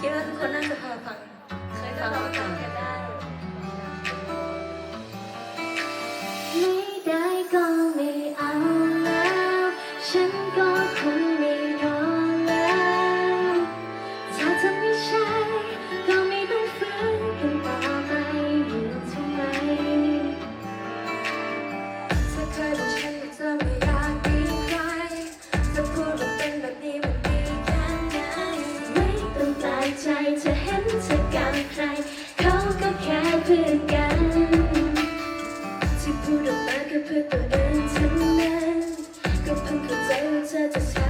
คิดว่าทุกคนน่าจะพอฟังเคยฟังมาก่อน ใจจะเห็นเธอกับใคร เขาก็แค่เพื่อนกัน ที่พูดออกมาก็เพื่อตัวเองทั้งนั้นก็เพิ่งเข้าใจว่าเธอจะ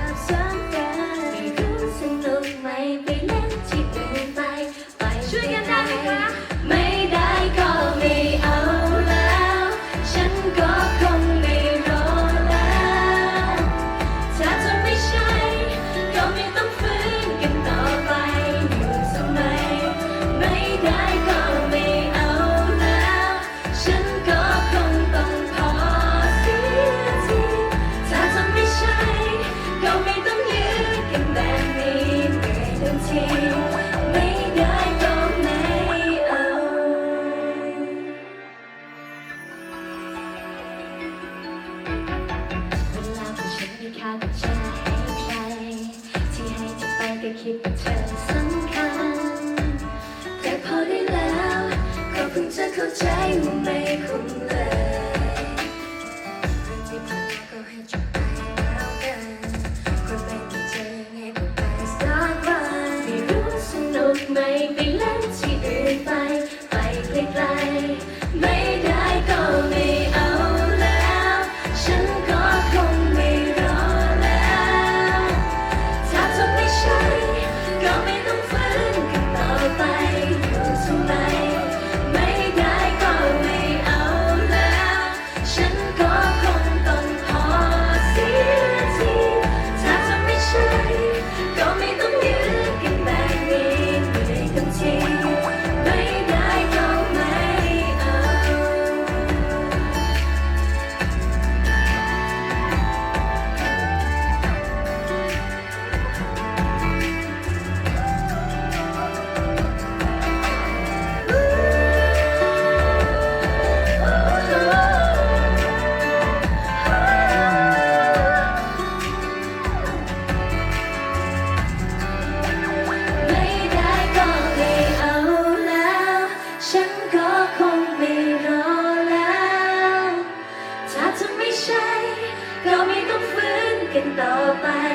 đôi tay